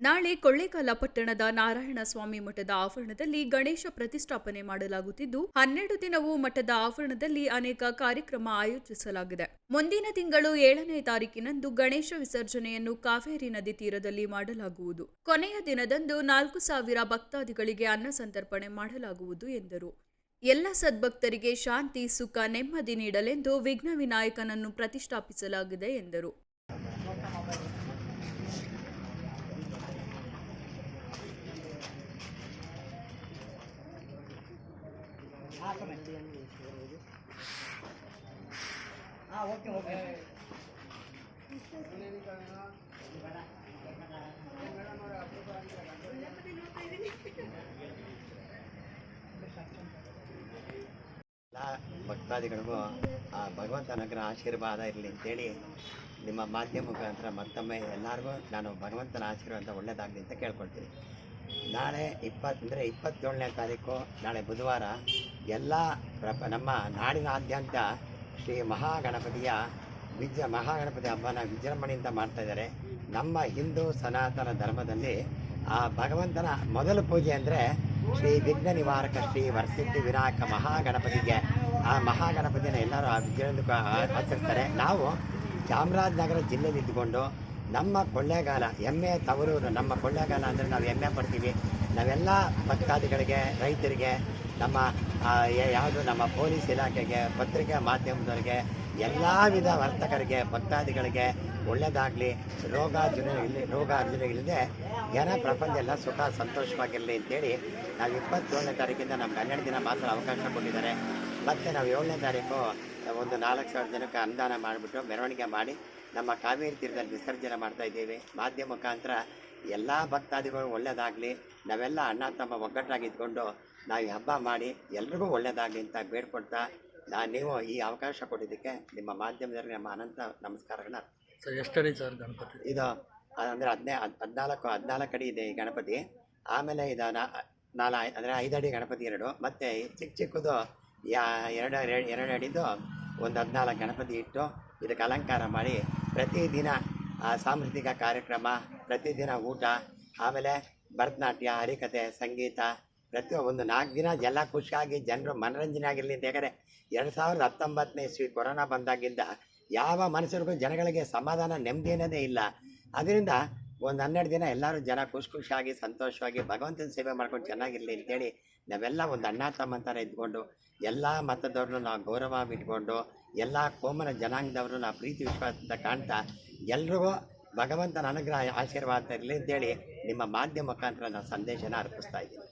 ನಾಳೆ ಕೊಳ್ಳೇಗಾಲ ಪಟ್ಟಣದ ನಾರಾಯಣ ಸ್ವಾಮಿ ಮಠದ ಆವರಣದಲ್ಲಿ ಗಣೇಶ ಪ್ರತಿಷ್ಠಾಪನೆ ಮಾಡಲಾಗುತ್ತಿದ್ದು, ಹನ್ನೆರಡು ದಿನವೂ ಮಠದ ಆವರಣದಲ್ಲಿ ಅನೇಕ ಕಾರ್ಯಕ್ರಮ ಆಯೋಜಿಸಲಾಗಿದೆ. ಮುಂದಿನ ತಿಂಗಳು ಏಳನೇ ತಾರೀಕಿನಂದು ಗಣೇಶ ವಿಸರ್ಜನೆಯನ್ನು ಕಾವೇರಿ ನದಿ ತೀರದಲ್ಲಿ ಮಾಡಲಾಗುವುದು. ಕೊನೆಯ ದಿನದಂದು ನಾಲ್ಕು ಸಾವಿರ ಭಕ್ತಾದಿಗಳಿಗೆ ಅನ್ನ ಸಂತರ್ಪಣೆ ಮಾಡಲಾಗುವುದು ಎಂದರು. ಎಲ್ಲ ಸದ್ಭಕ್ತರಿಗೆ ಶಾಂತಿ, ಸುಖ, ನೆಮ್ಮದಿ ನೀಡಲೆಂದು ವಿಘ್ನ ವಿನಾಯಕನನ್ನು ಪ್ರತಿಷ್ಠಾಪಿಸಲಾಗಿದೆ ಎಂದರು. ಎಲ್ಲ ಭಕ್ತಾದಿಗಳಿಗೂ ಆ ಭಗವಂತ ಅನುಗ್ರಹ ಆಶೀರ್ವಾದ ಇರಲಿ ಅಂತೇಳಿ ನಿಮ್ಮ ಮಾಧ್ಯಮ ಮುಖಾಂತರ ಮತ್ತೊಮ್ಮೆ ಎಲ್ಲರಿಗೂ ನಾನು ಭಗವಂತನ ಆಶೀರ್ವಾದ ಒಳ್ಳೆಯದಾಗಲಿ ಅಂತ ಕೇಳ್ಕೊಳ್ತೀನಿ. ನಾಳೆ ಇಪ್ಪತ್ತು, ಅಂದರೆ ಇಪ್ಪತ್ತೇಳನೇ ತಾರೀಕು, ನಾಳೆ ಬುಧವಾರ ಎಲ್ಲ ಪ್ರಪ, ನಮ್ಮ ನಾಡಿನಾದ್ಯಂತ ಶ್ರೀ ಮಹಾಗಣಪತಿಯ ವಿಜ, ಮಹಾಗಣಪತಿ ಹಬ್ಬನ ವಿಜೃಂಭಣೆಯಿಂದ ಮಾಡ್ತಾ ಇದ್ದಾರೆ. ನಮ್ಮ ಹಿಂದೂ ಸನಾತನ ಧರ್ಮದಲ್ಲಿ ಆ ಭಗವಂತನ ಮೊದಲ ಪೂಜೆ ಅಂದರೆ ಶ್ರೀ ವಿಘ್ನ ನಿವಾರಕ ಶ್ರೀ ವರಸಿದ್ಧಿ ವಿನಾಯಕ ಮಹಾಗಣಪತಿಗೆ. ಆ ಮಹಾಗಣಪತಿನ ಎಲ್ಲರೂ ಆ ವಿಜೃಂಭ ಆಚರಿಸ್ತಾರೆ. ನಾವು ಚಾಮರಾಜನಗರ ಜಿಲ್ಲೆಯಲ್ಲಿ ಇದ್ದುಕೊಂಡು ನಮ್ಮ ಕೊಳ್ಳೇಗಾಲ, ಎಮ್ಮೆ ತವರೂರು, ನಮ್ಮ ಕೊಳ್ಳೇಗಾಲ ಅಂದರೆ ನಾವು ಹೆಮ್ಮೆ ಪಡ್ತೀವಿ. ನಾವೆಲ್ಲ ಭಕ್ತಾದಿಗಳಿಗೆ, ರೈತರಿಗೆ, ನಮ್ಮ ಯಾವುದು ನಮ್ಮ ಪೊಲೀಸ್ ಇಲಾಖೆಗೆ, ಪತ್ರಿಕೆ ಮಾಧ್ಯಮದವರಿಗೆ, ಎಲ್ಲ ವಿಧ ವರ್ತಕರಿಗೆ, ಭಕ್ತಾದಿಗಳಿಗೆ ಒಳ್ಳೆಯದಾಗಲಿ ರೋಗ ಜುನ ಇಲ್ಲಿ, ರೋಗ ಅರ್ಜುನ ಇಲ್ಲದೆ ಜನ ಪ್ರಪಂಚ ಎಲ್ಲ ಸುಖ ಸಂತೋಷವಾಗಿರಲಿ ಅಂತೇಳಿ ನಾವು ಇಪ್ಪತ್ತೇಳನೇ ತಾರೀಕಿಂದ ನಮ್ಗೆ ಹನ್ನೆರಡು ದಿನ ಮಾತ್ರ ಅವಕಾಶ ಕೊಟ್ಟಿದ್ದಾರೆ. ಮತ್ತು ನಾವು ಏಳನೇ ತಾರೀಕು ಒಂದು ನಾಲ್ಕು ಸಾವಿರ ಜನಕ್ಕೆ ಅನುದಾನ ಮಾಡಿಬಿಟ್ಟು ಮೆರವಣಿಗೆ ಮಾಡಿ ನಮ್ಮ ಕಾವೇರಿ ತೀರದಲ್ಲಿ ವಿಸರ್ಜನೆ ಮಾಡ್ತಾ ಇದ್ದೀವಿ. ಮಾಧ್ಯಮ ಮುಖಾಂತರ ಎಲ್ಲ ಭಕ್ತಾದಿಗಳು ಒಳ್ಳೆಯದಾಗಲಿ ನಾವೆಲ್ಲ ಅಣ್ಣ ತಮ್ಮ ಒಗ್ಗಟ್ಟಾಗಿ ಇದ್ಕೊಂಡು ನಾವು ಈ ಹಬ್ಬ ಮಾಡಿ ಎಲ್ರಿಗೂ ಒಳ್ಳೆಯದಾಗಲಿ ಅಂತ ಬೇಡ್ಕೊಡ್ತಾ ನಾ ನೀವು ಈ ಅವಕಾಶ ಕೊಟ್ಟಿದ್ದಕ್ಕೆ ನಿಮ್ಮ ಮಾಧ್ಯಮದವರಿಗೆ ನಮ್ಮ ಅನಂತ ನಮಸ್ಕಾರಗಳನ್ನ ಸರ್ ಎಷ್ಟಡಿ ಸರ್ ಗಣಪತಿ? ಇದು ಅಂದರೆ ಹದಿನೈ ಹದಿನಾಲ್ಕು ಹದಿನಾಲ್ಕು ಅಡಿ ಇದೆ ಈ ಗಣಪತಿ. ಆಮೇಲೆ ಇದು ನಾಲ್ ಅಂದರೆ ಐದು ಅಡಿ ಗಣಪತಿ ಎರಡು ಮತ್ತು ಚಿಕ್ಕ ಚಿಕ್ಕದು ಯಾ ಎರಡು ಎರಡು ಎರಡು ಅಡಿದು ಒಂದು ಹದಿನಾಲ್ಕು ಗಣಪತಿ ಇಟ್ಟು ಇದಕ್ಕೆ ಅಲಂಕಾರ ಮಾಡಿ ಪ್ರತಿದಿನ ಆ, ಸಾಂಸ್ಕೃತಿಕ ಕಾರ್ಯಕ್ರಮ ಪ್ರತಿದಿನ ಊಟ, ಆಮೇಲೆ ಭರತನಾಟ್ಯ ಹರಿಕತೆ ಸಂಗೀತ, ಪ್ರತಿ ಒಂದು ನಾಲ್ಕು ದಿನ ಎಲ್ಲ ಖುಷಿಯಾಗಿ ಜನರು ಮನರಂಜನೆ ಆಗಿರಲಿ ಅಂತ ಯಾಕಂದರೆ ಎರಡು ಸಾವಿರದ ಹತ್ತೊಂಬತ್ತನೇ ಇಸ್ವಿ ಕೊರೋನಾ ಬಂದಾಗಿಂದ ಯಾವ ಮನುಷ್ಯರಿಗೂ ಜನಗಳಿಗೆ ಸಮಾಧಾನ, ನೆಮ್ಮದಿ ಅನ್ನೋದೇ ಇಲ್ಲ. ಅದರಿಂದ ಒಂದು ಹನ್ನೆರಡು ದಿನ ಎಲ್ಲರೂ ಜನ ಖುಷಿ ಖುಷಿಯಾಗಿ, ಸಂತೋಷವಾಗಿ ಭಗವಂತನ ಸೇವೆ ಮಾಡ್ಕೊಂಡು ಚೆನ್ನಾಗಿರಲಿ ಅಂತೇಳಿ ನಾವೆಲ್ಲ ಒಂದು ಅಣ್ಣ, ತಮ್ಮ ಥರ ಇದ್ಕೊಂಡು ಎಲ್ಲ ಮತದವ್ರನ್ನೂ ನಾವು ಗೌರವ ಇಟ್ಕೊಂಡು ಎಲ್ಲ ಕೋಮನ ಜನಾಂಗದವ್ರನ್ನ ನಾವು ಪ್ರೀತಿ ವಿಶ್ವಾಸದಿಂದ ಕಾಣ್ತಾ ಎಲ್ರಿಗೂ ಭಗವಂತನ ಅನುಗ್ರಹ ಆಶೀರ್ವಾದ ಇರಲಿ ಅಂತೇಳಿ ನಿಮ್ಮ ಮಾಧ್ಯಮ ಮುಖಾಂತರ ನಾನು ಸಂದೇಶನ ಅರ್ಪಿಸ್ತಾ ಇದ್ದೀನಿ.